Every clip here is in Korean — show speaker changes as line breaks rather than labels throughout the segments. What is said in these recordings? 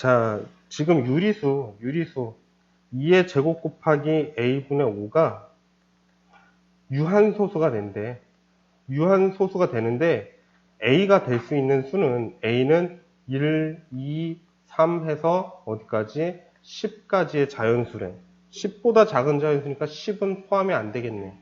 자, 지금 유리수, 유리수 2의 제곱 곱하기 a분의 5가 유한소수가 된대. 유한소수가 되는데 a가 될 수 있는 수는 a는 1, 2, 3 해서 어디까지? 10까지의 자연수래. 10보다 작은 자연수니까 10은 포함이 안 되겠네.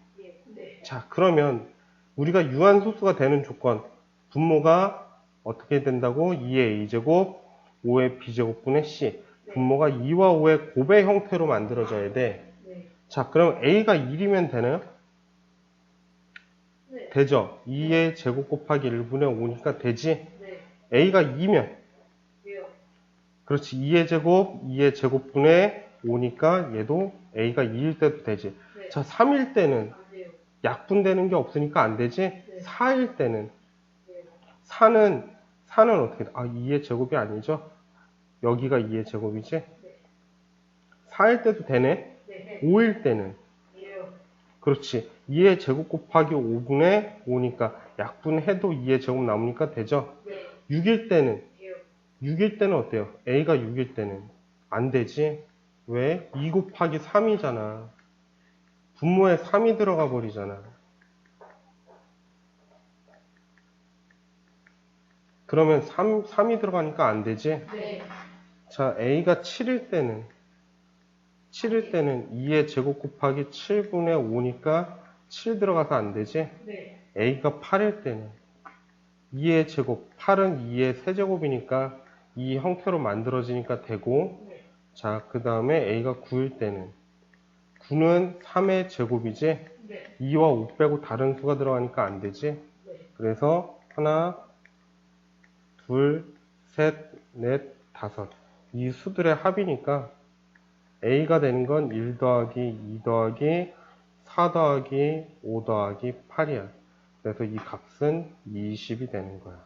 네.
자, 그러면 우리가 유한소수가 되는 조건, 분모가 어떻게 된다고? 2의 a제곱, 5의 b제곱분의 c. 분모가 2와 5의 곱의 형태로 만들어져야 돼.
네.
자, 그럼 a가 1이면 되나요?
네.
되죠. 2의 제곱 곱하기 1분의 5니까 되지.
네.
a가 2면
왜요?
그렇지. 2의 제곱, 2의 제곱분의 5니까 얘도 a가 2일 때도 되지.
네.
자, 3일 때는
안 돼요.
약분되는 게 없으니까 안 되지.
네.
4일 때는
왜요?
4는 4는 어떻게 돼? 아, 2의 제곱이 아니죠? 여기가 2의 제곱이지?
네.
4일 때도 되네.
네.
5일 때는
왜요?
그렇지. 2의 제곱 곱하기 5분의 5니까 약분해도 2의 제곱 남으니까 되죠?
네.
6일 때는
왜요?
6일 때는 어때요? a가 6일 때는 안 되지. 왜? 2 곱하기 3이잖아. 분모에 3이 들어가 버리잖아. 그러면 3, 3이 들어가니까 안 되지.
네.
자, a가 7일 때는 7일 때는 2의 제곱 곱하기 7분의 5니까 7 들어가서 안 되지.
네.
a가 8일 때는 2의 제곱, 8은 2의 세제곱이니까 이 형태로 만들어지니까 되고
네.
자, 그 다음에 a가 9일 때는 9는 3의 제곱이지
네.
2와 5 빼고 다른 수가 들어가니까 안 되지
네.
그래서 하나, 둘, 셋, 넷, 다섯. 이 수들의 합이니까 a가 되는 건 1 더하기 2 더하기 4 더하기 5 더하기 8이야. 그래서 이 값은 20이 되는 거야